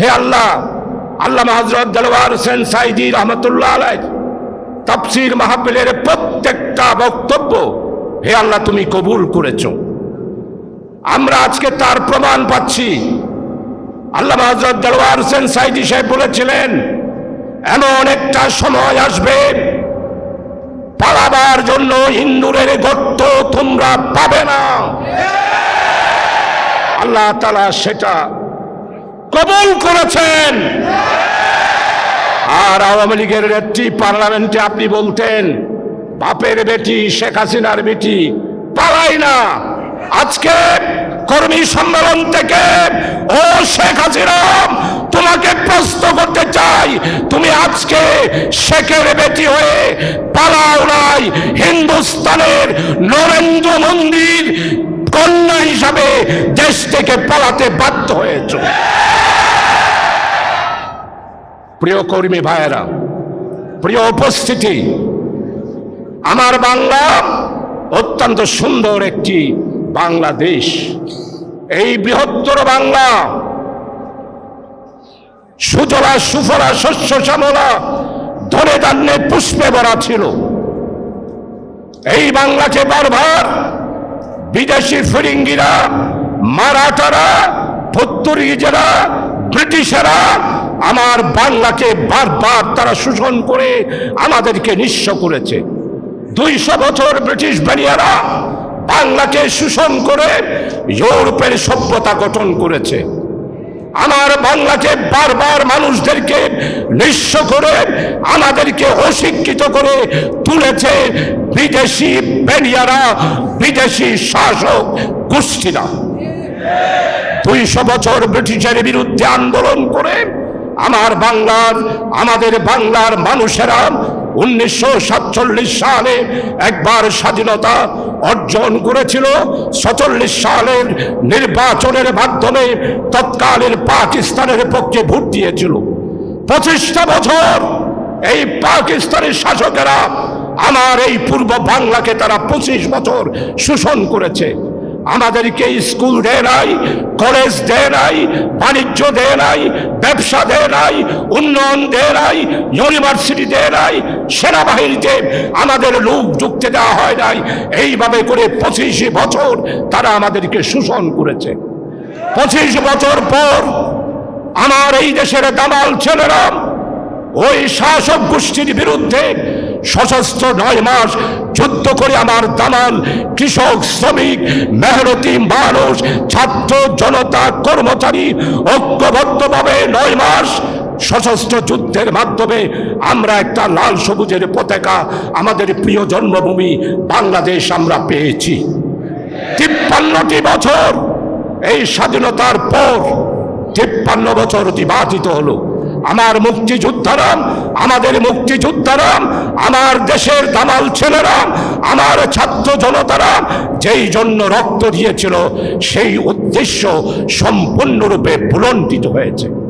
হে আল্লাহ আল্লাহ হজরত দেলওয়ার হোসেন সাইদি রহমতুল্লাহ আলাই তাফসির মাহফিলের প্রত্যেকটা বক্তব্য, হে আল্লাহ তুমি কবুল করেছ। আমরা আজকে তার প্রমাণ পাচ্ছি। আল্লাহ হজরত দেলওয়ার হোসেন সাইদি সাহেব বলেছিলেন, এমন একটা সময় আসবে, পালাবার জন্য ইন্দুরের গর্ত তোমরা পাবে না। আল্লাহ তালা সেটা কবুল করেছেন। আর আওয়ামী লীগের একটি পার্লামেন্টে আপনি বলতেন, বাপের বেটি, শেখ হাসিনার বেটি, পালাই না। আজকে কর্মী সম্মেলন থেকে, ও শেখ হাসিনা, তোমাকে প্রশ্ন করতে চাই, তুমি আজকে শেখের বেটি হয়ে পালাও নাই। হিন্দুস্তানের নরেন্দ্র মন্দির কন্যা হিসাবে দেশ থেকে পালাতে বাধ্য হয়েছ। প্রিয় কর্মী ভাইয়েরা, প্রিয় উপস্থিতি, আমার বাংলা অত্যন্ত সুন্দর একটি বাংলাদেশ। এই বৃহত্তর বাংলা, সুজলা সুফলা শস্য শ্যামলা ধনে ধান্যে পুষ্পে ভরা ছিল। এই বাংলাকে বারবার বিদেশি ফিরিঙ্গিরা, মারাঠারা পর্তুগিজেরা ব্রিটিশেরা আমার বাংলাকে বারবার তারা শোষণ করে আমাদেরকে নিঃস্ব করেছে। দুইশো বছর ব্রিটিশ বানিয়ারা বাংলাকে শোষণ করে ইউরোপের সভ্যতা গঠন করেছে। আমার বাংলাকে বারবার মানুষদেরকে নিঃস্ব করে, আমাদেরকে অশিক্ষিত করে তুলেছে বিদেশি বেরিয়ারা বিদেশি শাসক গোষ্ঠীরা। দুইশো বছর ব্রিটিশের বিরুদ্ধে আন্দোলন করে আমার বাংলার, আমাদের বাংলার মানুষেরা উনিশশো সাতচল্লিশ সালে একবার স্বাধীনতা অর্জন করেছিল সচল্লিশ সালের নির্বাচনের মাধ্যমে তৎকালীন পাকিস্তানের পক্ষে ভোট দিয়েছিল। পঁচিশটা বছর এই পাকিস্তানের শাসকেরা আমার এই পূর্ব বাংলাকে তারা পঁচিশ বছর শোষণ করেছে। আমাদেরকে স্কুল দেয় নাই, কলেজ দেয় নাই, বাণিজ্য দেয় নাই, ব্যবসা দেয় নাই, উন্নয়ন দেয় নাই, ইউনিভার্সিটি দেয় নাই, সেনাবাহিনীতে আমাদের লোক ঢুকতে দেওয়া হয় নাই। এইভাবে করে পঁচিশ বছর তারা আমাদেরকে শোষণ করেছে। পঁচিশ বছর পর আমার এই দেশের দামাল ছেলেরা ওই শাসক গোষ্ঠীর বিরুদ্ধে সশস্ত্র নয় মাস যুদ্ধ করে আমার দামাল কৃষক, শ্রমিক, মেহনতি মানুষ, ছাত্র জনতা, কর্মচারী ঐক্যবদ্ধভাবে নয় মাস সশস্ত্র যুদ্ধের মাধ্যমে আমরা একটা লাল সবুজের পতাকা আমাদের প্রিয় জন্মভূমি বাংলাদেশ আমরা পেয়েছি। তিপ্পান্নটি বছর এই স্বাধীনতার পর তিপ্পান্ন বছর অতিবাহিত হলো। আমার মুক্তিযোদ্ধারাম, আমাদের মুক্তিযোদ্ধারাম, আমার দেশের দামাল ছেলেরাম, আমার ছাত্র জনতারা যেই জন্য রক্ত দিয়েছিল, সেই উদ্দেশ্য সম্পূর্ণরূপে ভুলণ্ডিত হয়েছে।